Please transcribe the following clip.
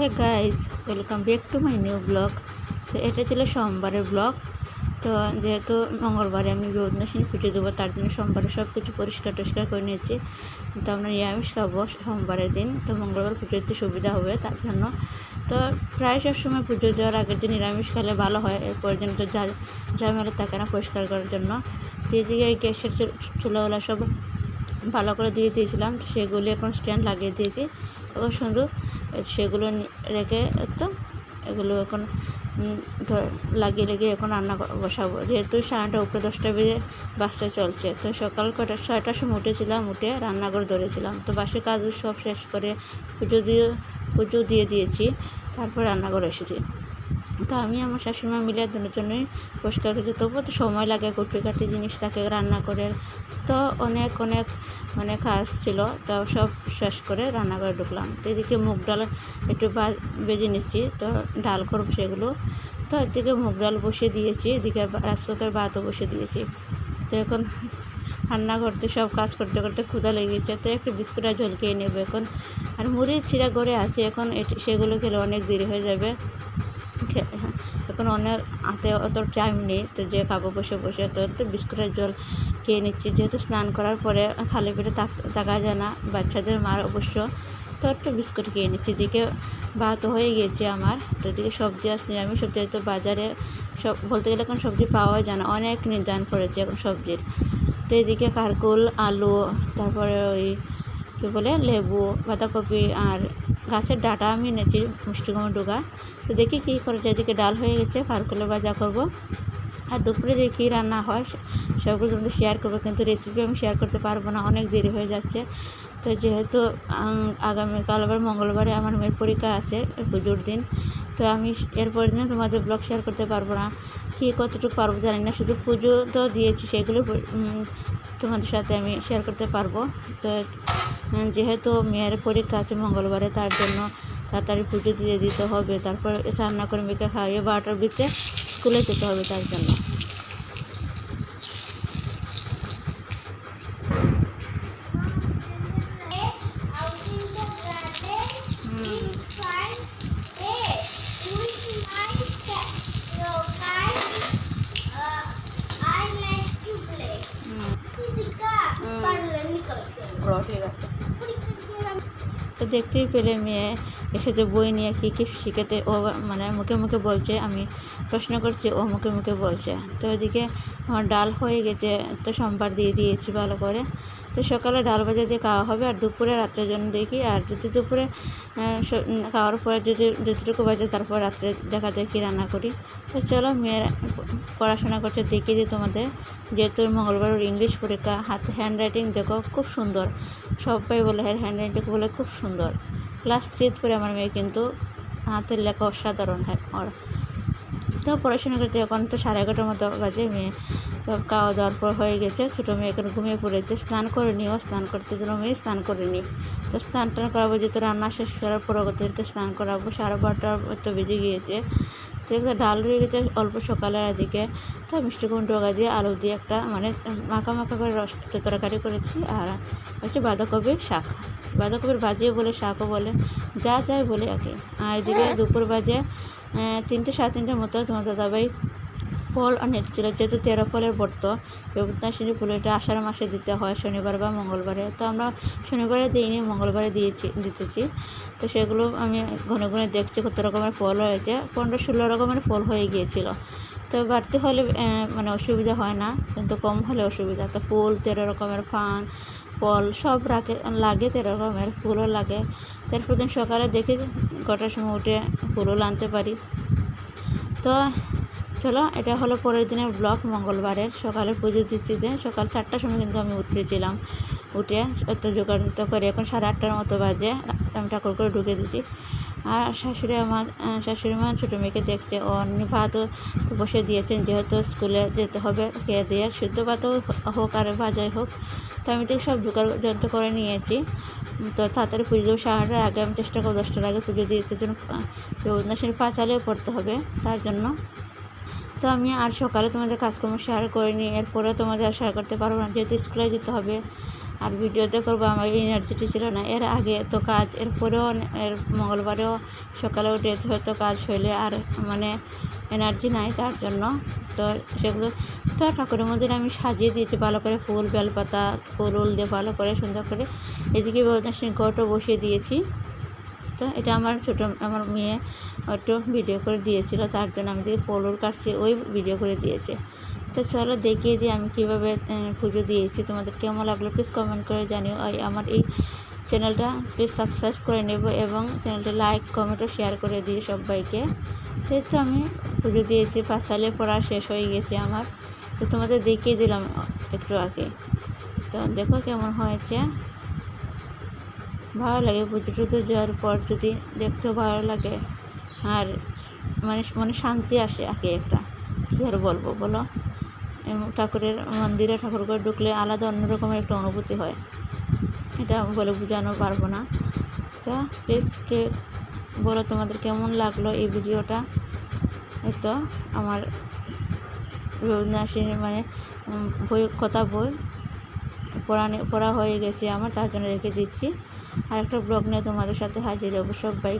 Hey guys welcome back to my new blog তো এটা ছিল সোমবারের ব্লগ তো যেহেতু মঙ্গলবারে আমি রোদনাসিনী পুজো দেবো, তার জন্য সোমবারে সব কিছু পরিষ্কার টরিষ্কার করে নিয়েছি। তো আমরা নিরামিষ খাব সোমবারের দিন। তো মঙ্গলবার পুজো দিতে সুবিধা হবে, তার জন্য। তো প্রায় সব সময় পুজো দেওয়ার আগের দিন নিরামিষ খেলে ভালো হয় এরপর দিন তো যা ঝামেলা থাকে না পরিষ্কার করার জন্য। এই গ্যাসের চুলাগুলো সব ভালো করে দিয়ে দিয়েছিলাম। তো সেগুলি এখন স্ট্যান্ড লাগিয়ে দিয়েছি। এখন শুধু সেগুলো রেখে তো এগুলো এখন লাগিয়ে লাগিয়ে এখন রান্না বসাবো। যেহেতু সাড়ে উপরে দশটা বেজে বাসতে চলছে, তো সকাল কটা, ছয়টার সময় উঠেছিলাম, উঠে রান্নাঘর ধরেছিলাম। তো বাসের কাজ সব শেষ করে পুজো দিয়ে পুজো দিয়ে দিয়েছি, তারপর রান্নাঘর এসেছি। তো আমি আমার শাশুড়িমা মিলে দুজনের জন্যই পরিষ্কার করছি তবুও তো সময় লাগে কুটি কাটি জিনিস থাকে রান্না করে তো অনেক অনেক মানে কাজ ছিল, তো সব শেষ করে রান্নাঘরে ঢুকলাম। তো এদিকে মুগ ডাল একটু বা- ভেজে নিচ্ছি, তো ডাল করব সেগুলো। তো এদিকে মুগ ডাল বসিয়ে দিয়েছি, এদিকে রাইস কুকার ভাতও বসিয়ে দিয়েছি। তো এখন রান্না করতে সব কাজ করতে করতে ক্ষুধা লেগেছে তো একটু বিস্কুট আর খেয়ে নেব এখন। আর মুড়ি চিরা করে আছে, এখন সেগুলো খেলে অনেক দেরি হয়ে যাবে। খে- এখন অনেক হাতে অত টাইম নেই, তো যে খাব, বসে বসে তো বিস্কুটের জল খেয়ে নিচ্ছি। যেহেতু স্নান করার পরে খালি পেটে তাক- যায় না, বাচ্চাদের মার অবশ্য, তো একটু বিস্কুট খেয়ে নিচ্ছি। এদিকে ভাত হয়ে গিয়েছে আমার, তো এদিকে সবজি আসছে আমি সবজি, তো বাজারে সব, বলতে গেলে এখন সবজি পাওয়া যায় না, অনেক নির্ধারণ পড়েছে এখন সবজির। তো এদিকে কারকুল, আলু, তারপরে ওই কী বলে, লেবু, বাঁধাকপি আর গাছের ডাটা আমি এনেছি মিষ্টি কুমড়ো ডোকা তো দেখি কী করে যায়, এদিকে ডাল হয়ে গেছে কারকুলের ভাজা করব। আর দুপুরে যে কী রান্না হয়, সবগুলো তোমাদের শেয়ার করব, কিন্তু রেসিপি আমি শেয়ার করতে পারব না, অনেক দেরি হয়ে যাচ্ছে। তো যেহেতু আগামীকাল আবার মঙ্গলবারে আমার মেয়ের পরীক্ষা আছে, পুজোর দিন, তো আমি এরপর দিনে তোমাদের ব্লগ শেয়ার করতে পারব না। কী কতটুকু পারব জানি না, শুধু পুজো তো দিয়েছি, সেগুলো তোমাদের সাথে আমি শেয়ার করতে পারব। তো যেহেতু মেয়ের পরীক্ষা আছে মঙ্গলবারে, তার জন্য তাড়াতাড়ি পুজো দিয়ে দিতে হবে। তারপর রান্না করে মেয়েকে খাইয়ে বারোটার ভিতরে স্কুলে যেতে হবে তার জন্য। দেখতেই পেলে মেয়ে এসেছে বই নিয়ে কী কী শিখেতে ও মানে মুখে মুখে বলছে, আমি প্রশ্ন করছি, ও মুখে মুখে বলছে। তো ওইদিকে আমার ডাল হয়ে গেছে, তো সোমবার দিয়ে দিয়েছি ভালো করে। তো সকালে ডাল ভাজা দিয়ে খাওয়া হবে আর দুপুরে, রাত্রের জন্য দেখি। আর যদি দুপুরে খাওয়ার পরে যদি যতটুকু বাজে তারপর রাত্রে দেখা যায় কী রান্না করি। তো চলো মেয়ের পড়াশোনা করছে, দেখিয়ে দিই তোমাদের। যেহেতু মঙ্গলবার ওর ইংলিশ পরীক্ষা, হাতে হ্যান্ড রাইটিং দেখো খুব সুন্দর। সবাই বলে হ্যাঁ হ্যান্ড রাইটিং বলে খুব সুন্দর। ক্লাস থ্রিতে পরে আমার মেয়ে কিন্তু হাতের লেখা অসাধারণ, হয়, ওর। তো পড়াশোনা করতে এখন তো সাড়ে এগারোটার মতো বাজে, মেয়ে খাওয়া দাওয়ার পর হয়ে গেছে, ছোটো মেয়ে এখন ঘুমিয়ে পড়েছে। স্নান করেনি ও স্নান করতে দিল মেয়ে স্নান করেনি তো স্নান টান করাবো, যেহেতু রান্না শেষ করার পর ওদেরকে স্নান করাবো, সাড়ে বারোটার মতো বেজে গিয়েছে। তো একটা ডাল রয়ে গেছে অল্প সকালের দিকে। তো মিষ্টি কুমড়ো ডোকা দিয়ে, আলু দিয়ে একটা মানে মাখা মাখা করে রস একটু তরকারি করেছি। আর হচ্ছে বাঁধাকপির শাক। বাঁধাকপির ভাজিও বলে, শাকও বলে, যা যায় বলে আর কি। আর এদিকে দুপুর বাজে তিনটে, সাড়ে তিনটের মতো তোমার দাদাভাই ফল এনেছিল যেহেতু তেরো ব্রত রবীন্দ্রনাথ ফুল এটা আষাঢ় মাসে দিতে হয়, শনিবার বা মঙ্গলবারে। তো আমরা শনিবারে দিইনি, মঙ্গলবারে দিয়েছি, দিতেছি। তো সেগুলো আমি ঘনে ঘনে দেখছি কত রকমের ফল হয়েছে। পনেরো ষোলো রকমের ফল হয়ে গিয়েছিল। তো বাড়তি হলে মানে অসুবিধা হয় না, কিন্তু কম হলে অসুবিধা। তো ফুল তেরো রকমের ফান, ফল সব রাখে, লাগে তেরো রকমের, ফুলও লাগে। তারপর দিন সকালে দেখি কটার সময় উঠে ফুলও আনতে পারি। তো চলো, এটা হলো পরের দিনের ব্লগ মঙ্গলবারের সকালে পুজো দিচ্ছি দিন সকাল চারটার সময় কিন্তু আমি উঠেছিলাম। উঠে জোগাড় করে, এখন সাড়ে আটটার মতো বাজে, আমি ঠাকুর করে ঢুকে দিছি আর শাশুড়ি আমার শাশুড়ি মা ছোটো মেয়েকে দেখছে এমনি ভাতও বসে দিয়েছেন, যেহেতু স্কুলে যেতে হবে, খেয়ে দিয়ে শুদ্ধ ভাতও হোক আর ভাজাই হোক, তো আমি তো সব জোগাড় যন্ত্র করে নিয়েছি। তো তাড়াতাড়ি পুজো আটটার আগে আমি চেষ্টা করব, দশটার আগে পুজো দিতে জন্য রবীন্দ্রনাথের পাঁচালেও পড়তে হবে, তার জন্য। তো আমি আর সকালে তোমাদের কাজকর্ম শেয়ার করিনি, এরপরেও তোমাদের আর শেয়ার করতে পারব না, যেহেতু স্কুলে যেতে হবে। আর ভিডিওতে করব, আমার এনার্জিটি ছিল না। এর আগে তো কাজ, এরপরেও এর মঙ্গলবারেও সকালে উঠে হয়তো কাজ হইলে আর মানে এনার্জি নাই তার জন্য। তো সেগুলো, তো ঠাকুরের মন্দিরে আমি সাজিয়ে দিয়েছি, ভালো করে ফুল, বেলপাতা, ফুল, উল দিয়ে ভালো করে সুন্দর করে। এদিকে বৈদ্যনাথ ঘটও বসিয়ে দিয়েছি। তো এটা আমার ছোটো, আমার মেয়ে একটু ভিডিও করে দিয়েছিল, তার জন্য আমি দিকে ফলোর কাটছি, ওই ভিডিও করে দিয়েছে। তো চলো দেখিয়ে দিই আমি কীভাবে পুজো দিয়েছি। তোমাদের কেমন লাগল প্লিজ কমেন্ট করে জানিও। আমার এই চ্যানেলটা প্লিজ সাবস্ক্রাইব করে নেব এবং চ্যানেলটা লাইক কমেন্ট ও শেয়ার করে দিই সবাইকে। তো আমি পুজো দিয়েছি, পাঁচ পড়া শেষ হয়ে গেছে আমার। তো তোমাদের দেখিয়ে দিলাম একটু আগে। তো দেখো কেমন হয়েছে। ভালো লাগে পুজো টুজো যাওয়ার পর যদি দেখতেও ভালো লাগে। আর মানে মনে শান্তি আসে আগে একটা। কী আর বলব বলো? ঠাকুরের মন্দিরে ঠাকুর ঘরে ঢুকলে আলাদা অন্যরকমের একটা অনুভূতি হয়। এটা বলে বোঝানো পারব না। তো প্লিজ কে বলো তোমাদের কেমন লাগল এই ভিডিওটা? তো আমার রবীন্দ্রনাথের মানে বই, কথা বই পড়ানে, পড়া হয়ে গেছে আমার, তার জন্য রেখে দিচ্ছি। আর একটা ব্লগ নিয়ে তোমাদের সাথে হাজির হব সবাই।